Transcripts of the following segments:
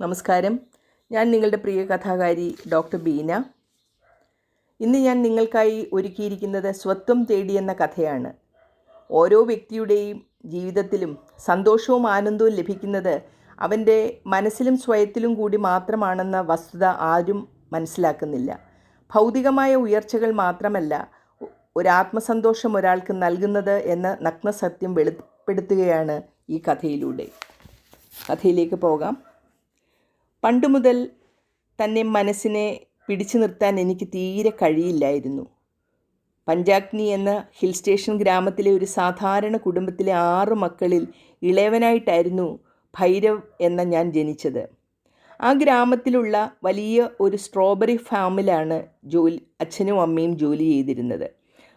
നമസ്കാരം. ഞാൻ നിങ്ങളുടെ പ്രിയ കഥാകാരി ഡോക്ടർ ബീന. ഇന്ന് ഞാൻ നിങ്ങൾക്കായി ഒരുക്കിയിരിക്കുന്നത് സ്വത്വം തേടി എന്ന കഥയാണ്. ഓരോ വ്യക്തിയുടെയും ജീവിതത്തിലും സന്തോഷവും ആനന്ദവും ലഭിക്കുന്നത് അവന്റെ മനസ്സിലും സ്വയത്തിലും കൂടി മാത്രമാണെന്ന വസ്തുത ആരും മനസ്സിലാക്കുന്നില്ല. ഭൗതികമായ ഉയർച്ചകൾ മാത്രമല്ല ഒരാത്മസന്തോഷം ഒരാൾക്ക് നൽകുന്നത് എന്ന നഗ്നസത്യം വെളിപ്പെടുത്തുകയാണ് ഈ കഥയിലൂടെ. കഥയിലേക്ക് പോകാം. പണ്ട് മുതൽ തന്നെ മനസ്സിനെ പിടിച്ചു നിർത്താൻ എനിക്ക് തീരെ കഴിയില്ലായിരുന്നു. പഞ്ചാഗ്നി എന്ന ഹിൽ സ്റ്റേഷൻ ഗ്രാമത്തിലെ ഒരു സാധാരണ കുടുംബത്തിലെ ആറ് മക്കളിൽ ഇളയവനായിട്ടായിരുന്നു ഭൈരവ് എന്ന ഞാൻ ജനിച്ചത്. ആ ഗ്രാമത്തിലുള്ള വലിയ ഒരു സ്ട്രോബെറി ഫാമിലാണ് ജോലി അച്ഛനും അമ്മയും ജോലി ചെയ്തിരുന്നത്.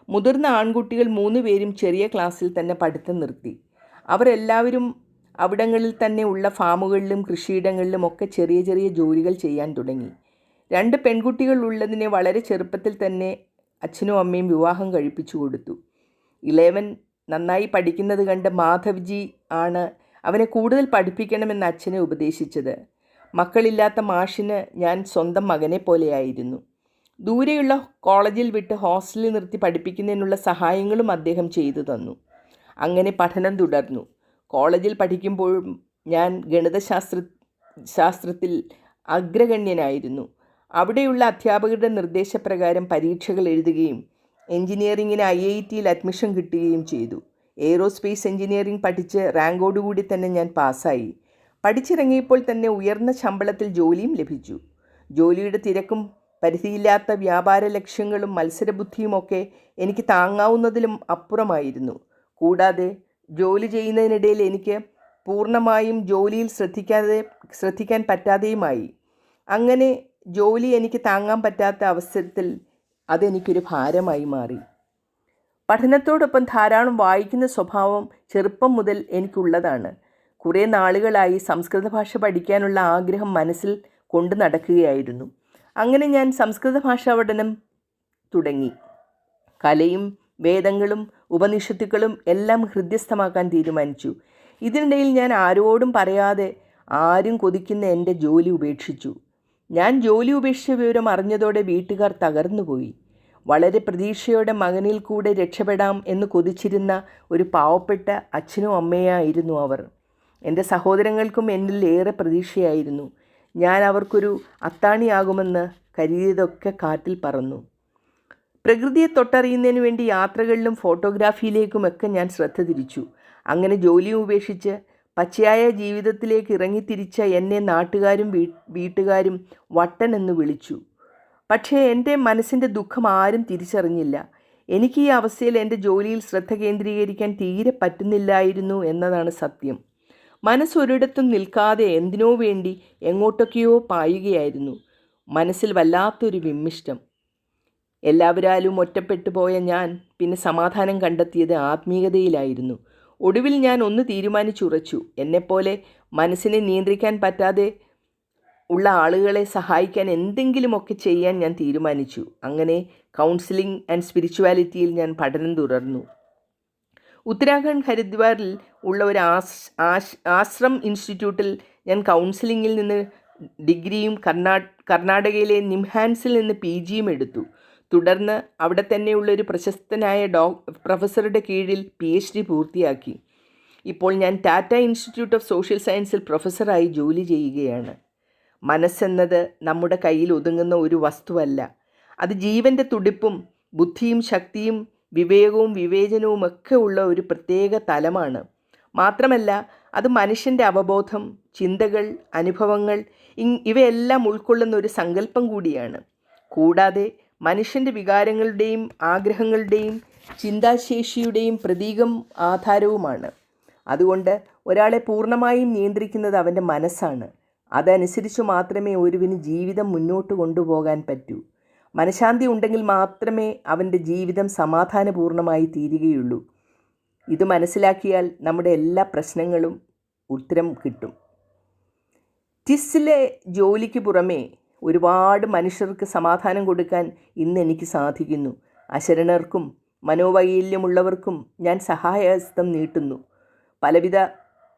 മുതിർന്ന ആൺകുട്ടികൾ മൂന്ന് പേരും ചെറിയ ക്ലാസ്സിൽ തന്നെ പഠിത്തം നിർത്തി. അവരെല്ലാവരും അവിടങ്ങളിൽ തന്നെ ഉള്ള ഫാമുകളിലും കൃഷിയിടങ്ങളിലും ഒക്കെ ചെറിയ ചെറിയ ജോലികൾ ചെയ്യാൻ തുടങ്ങി. രണ്ട് പെൺകുട്ടികൾ ഉള്ളതിനെ വളരെ ചെറുപ്പത്തിൽ തന്നെ അച്ഛനും അമ്മയും വിവാഹം കഴിപ്പിച്ചു കൊടുത്തു. ഇളയവൻ നന്നായി പഠിക്കുന്നത് കണ്ട് മാധവ്ജി ആണ് അവനെ കൂടുതൽ പഠിപ്പിക്കണമെന്ന് അച്ഛനെ ഉപദേശിച്ചത്. മക്കളില്ലാത്ത മാഷിന് ഞാൻ സ്വന്തം മകനെ പോലെയായിരുന്നു. ദൂരെയുള്ള കോളേജിൽ വിട്ട് ഹോസ്റ്റലിൽ നിർത്തി പഠിപ്പിക്കുന്നതിനുള്ള സഹായങ്ങളും അദ്ദേഹം ചെയ്തു തന്നു. അങ്ങനെ പഠനം തുടർന്നു. കോളേജിൽ പഠിക്കുമ്പോഴും ഞാൻ ഗണിതശാസ്ത്ര ശാസ്ത്രത്തിൽ അഗ്രഗണ്യനായിരുന്നു. അവിടെയുള്ള അധ്യാപകരുടെ നിർദ്ദേശപ്രകാരം പരീക്ഷകൾ എഴുതുകയും എഞ്ചിനീയറിങ്ങിന് ഐ ഐ ടിയിൽ അഡ്മിഷൻ കിട്ടുകയും ചെയ്തു. എയ്റോസ്പേസ് എഞ്ചിനീയറിംഗ് പഠിച്ച് റാങ്കോടുകൂടി തന്നെ ഞാൻ പാസ്സായി. പഠിച്ചിറങ്ങിയപ്പോൾ തന്നെ ഉയർന്ന ശമ്പളത്തിൽ ജോലിയും ലഭിച്ചു. ജോലിയുടെ തിരക്കും പരിധിയില്ലാത്ത വ്യാപാര ലക്ഷ്യങ്ങളും മത്സരബുദ്ധിയുമൊക്കെ എനിക്ക് താങ്ങാവുന്നതിലും അപ്പുറമായിരുന്നു. കൂടാതെ ജോലി ചെയ്യുന്നതിനിടയിൽ എനിക്ക് പൂർണമായും ജോലിയിൽ ശ്രദ്ധിക്കാതെ ശ്രദ്ധിക്കാൻ പറ്റാതെയുമായി. അങ്ങനെ ജോലി എനിക്ക് താങ്ങാൻ പറ്റാത്ത അവസരത്തിൽ അതെനിക്കൊരു ഭാരമായി മാറി. പഠനത്തോടൊപ്പം ധാരാളം വായിക്കുന്ന സ്വഭാവം ചെറുപ്പം മുതൽ എനിക്കുള്ളതാണ്. കുറേ നാളുകളായി സംസ്കൃത ഭാഷ പഠിക്കാനുള്ള ആഗ്രഹം മനസ്സിൽ കൊണ്ടു നടക്കുകയായിരുന്നു. അങ്ങനെ ഞാൻ സംസ്കൃത ഭാഷാ പഠനം തുടങ്ങി. കലയും വേദങ്ങളും ഉപനിഷത്തുക്കളും എല്ലാം ഹൃദ്യസ്ഥമാക്കാൻ തീരുമാനിച്ചു. ഇതിനിടയിൽ ഞാൻ ആരോടും പറയാതെ ആരും കൊതിക്കുന്ന എന്റെ ജോലി ഉപേക്ഷിച്ചു. ഞാൻ ജോലി ഉപേക്ഷിച്ച വിവരം അറിഞ്ഞതോടെ വീട്ടുകാർ തകർന്നുപോയി. വളരെ പ്രതീക്ഷയോടെ മകനിൽ കൂടെ രക്ഷപ്പെടാം എന്ന് കൊതിച്ചിരുന്ന ഒരു പാവപ്പെട്ട അച്ഛനും അമ്മയായിരുന്നു അവർ. എന്റെ സഹോദരങ്ങൾക്കും എന്നിൽ ഏറെ പ്രതീക്ഷയായിരുന്നു. ഞാൻ അവർക്കൊരു അത്താണിയാകുമെന്ന് കരുതിയതൊക്കെ കാറ്റിൽ പറന്നു. പ്രകൃതിയെ തൊട്ടറിയുന്നതിന് വേണ്ടി യാത്രകളിലും ഫോട്ടോഗ്രാഫിയിലേക്കുമൊക്കെ ഞാൻ ശ്രദ്ധ തിരിച്ചു. അങ്ങനെ ജോലി ഉപേക്ഷിച്ച് പച്ചയായ ജീവിതത്തിലേക്ക് ഇറങ്ങിത്തിരിച്ച എന്നെ നാട്ടുകാരും വീട്ടുകാരും വട്ടൻ എന്ന് വിളിച്ചു. പക്ഷേ എന്റെ മനസ്സിന്റെ ദുഃഖം ആരും തിരിച്ചറിഞ്ഞില്ല. എനിക്ക് ഈ അവസ്ഥയിൽ എന്റെ ജോലിയിൽ ശ്രദ്ധ കേന്ദ്രീകരിക്കാൻ തീരെ പറ്റുന്നില്ലായിരുന്നു എന്നതാണ് സത്യം. മനസ്സൊരിടത്തും നിൽക്കാതെ എന്തിനോ വേണ്ടി എങ്ങോട്ടൊക്കെയോ പായുകയായിരുന്നു. മനസ്സിൽ വല്ലാത്തൊരു വിമ്മിഷ്ടം. എല്ലാവരാലും ഒറ്റപ്പെട്ടു പോയ ഞാൻ പിന്നെ സമാധാനം കണ്ടെത്തിയത് ആത്മീയതയിലായിരുന്നു. ഒടുവിൽ ഞാൻ ഒന്ന് തീരുമാനിച്ചുറച്ചു. എന്നെപ്പോലെ മനസ്സിനെ നിയന്ത്രിക്കാൻ പറ്റാതെ ഉള്ള ആളുകളെ സഹായിക്കാൻ എന്തെങ്കിലുമൊക്കെ ചെയ്യാൻ ഞാൻ തീരുമാനിച്ചു. അങ്ങനെ കൗൺസിലിംഗ് ആൻഡ് സ്പിരിച്വാലിറ്റിയിൽ ഞാൻ പഠനം തുടർന്നു. ഉത്തരാഖണ്ഡ് ഹരിദ്വാറിൽ ഉള്ള ഒരു ആശ് ആശ് ആശ്രം ഇൻസ്റ്റിറ്റ്യൂട്ടിൽ ഞാൻ കൗൺസിലിങ്ങിൽ നിന്ന് ഡിഗ്രിയും കർണാ കർണാടകയിലെ നിംഹാൻസിൽ നിന്ന് പി ജിയും എടുത്തു. തുടർന്ന് അവിടെ തന്നെയുള്ള ഒരു പ്രശസ്തനായ ഡോ പ്രൊഫസറുടെ കീഴിൽ പി എച്ച് ഡി പൂർത്തിയാക്കി. ഇപ്പോൾ ഞാൻ ടാറ്റ ഇൻസ്റ്റിറ്റ്യൂട്ട് ഓഫ് സോഷ്യൽ സയൻസിൽ പ്രൊഫസറായി ജോലി ചെയ്യുകയാണ്. മനസ്സെന്നത് നമ്മുടെ കയ്യിൽ ഒതുങ്ങുന്ന ഒരു വസ്തുവല്ല. അത് ജീവന്റെ തുടിപ്പും ബുദ്ധിയും ശക്തിയും വിവേകവും വിവേചനവും ഒക്കെ ഉള്ള ഒരു പ്രത്യേക തലമാണ്. മാത്രമല്ല അത് മനുഷ്യന്റെ അവബോധം ചിന്തകൾ അനുഭവങ്ങൾ ഇവയെല്ലാം ഉൾക്കൊള്ളുന്ന ഒരു സങ്കല്പം കൂടിയാണ്. കൂടാതെ മനുഷ്യന്റെ വികാരങ്ങളുടെയും ആഗ്രഹങ്ങളുടെയും ചിന്താശേഷിയുടെയും പ്രതീകം ആധാരവുമാണ്. അതുകൊണ്ട് ഒരാളെ പൂർണമായും നിയന്ത്രിക്കുന്നത് അവന്റെ മനസ്സാണ്. അതനുസരിച്ച് മാത്രമേ ഒരുവിന് ജീവിതം മുന്നോട്ട് കൊണ്ടുപോകാൻ പറ്റൂ. മനഃശാന്തി ഉണ്ടെങ്കിൽ മാത്രമേ അവന്റെ ജീവിതം സമാധാനപൂർണമായി തീരുകയുള്ളൂ. ഇത് മനസ്സിലാക്കിയാൽ നമ്മുടെ എല്ലാ പ്രശ്നങ്ങളും ഉത്തരം കിട്ടും. ടിസ്സിലെ ജോലിക്ക് പുറമേ ഒരുപാട് മനുഷ്യർക്ക് സമാധാനം കൊടുക്കാൻ ഇന്ന് എനിക്ക് സാധിക്കുന്നു. അശരണർക്കും മനോവൈകല്യമുള്ളവർക്കും ഞാൻ സഹായഹസ്തം നീട്ടുന്നു. പലവിധ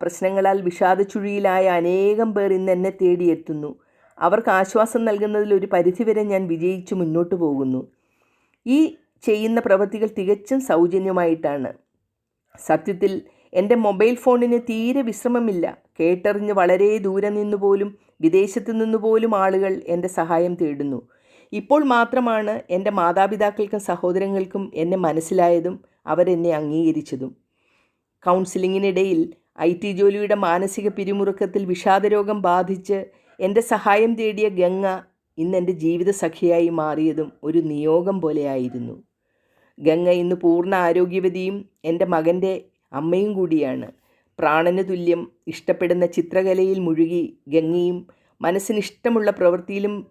പ്രശ്നങ്ങളാൽ വിഷാദച്ചുഴിയിലായ അനേകം പേർ ഇന്ന് എന്നെ തേടിയെത്തുന്നു. അവർക്ക് ആശ്വാസം നൽകുന്നതിൽ ഒരു പരിധിവരെ ഞാൻ വിജയിച്ച് മുന്നോട്ട് പോകുന്നു. ഈ ചെയ്യുന്ന പ്രവൃത്തികൾ തികച്ചും സൗജന്യമായിട്ടാണ്. സത്യത്തിൽ എന്റെ മൊബൈൽ ഫോണിന് തീരെ വിശ്രമമില്ല. കേട്ടറിഞ്ഞ് വളരെ ദൂരെ നിന്ന് പോലും വിദേശത്ത് നിന്ന് പോലും ആളുകൾ എന്റെ സഹായം തേടുന്നു. ഇപ്പോൾ മാത്രമാണ് എന്റെ മാതാപിതാക്കൾക്കും സഹോദരങ്ങൾക്കും എന്നെ മനസ്സിലായതും അവരെന്നെ അംഗീകരിച്ചതും. കൗൺസിലിങ്ങിനിടയിൽ ഐ ടി ജോലിയുടെ മാനസിക പിരിമുറുക്കത്തിൽ വിഷാദരോഗം ബാധിച്ച് എന്റെ സഹായം തേടിയ ഗംഗ ഇന്ന് എന്റെ ജീവിത സഖിയായി മാറിയതും ഒരു നിയോഗം പോലെയായിരുന്നു. ഗംഗ ഇന്ന് പൂർണ ആരോഗ്യവതിയും എന്റെ മകന്റെ അമ്മയും കൂടിയാണ്. പ്രാണന് തുല്യം ഇഷ്ടപ്പെടുന്ന ചിത്രകലയിൽ മുഴുകി ഗംഗയും മനസ്സിനിഷ്ടമുള്ള പ്രവൃത്തിയിലും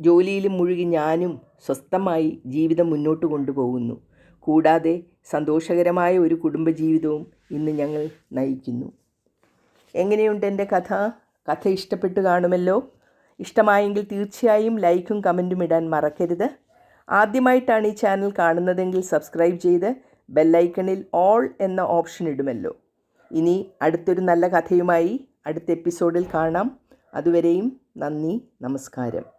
ജോലിയിലും മുഴുകി ഞാനും സ്വസ്ഥമായി ജീവിതം മുന്നോട്ട് കൊണ്ടുപോകുന്നു. കൂടാതെ സന്തോഷകരമായ ഒരു കുടുംബജീവിതവും ഇന്ന് ഞങ്ങൾ നയിക്കുന്നു. എങ്ങനെയുണ്ട് എന്റെ കഥ? കഥ ഇഷ്ടപ്പെട്ടു കാണുമല്ലോ? ഇഷ്ടമായെങ്കിൽ തീർച്ചയായും ലൈക്കും കമന്റും ഇടാൻ മറക്കരുത്. ആദ്യമായിട്ടാണ് ഈ ചാനൽ കാണുന്നതെങ്കിൽ സബ്സ്ക്രൈബ് ചെയ്ത് ബെല്ലൈക്കണിൽ ഓൾ എന്ന ഓപ്ഷൻ ഇടുമല്ലോ. ഇനി അടുത്തൊരു നല്ല കഥയുമായി അടുത്ത എപ്പിസോഡിൽ കാണാം. അതുവരെയും നന്ദി നമസ്കാരം.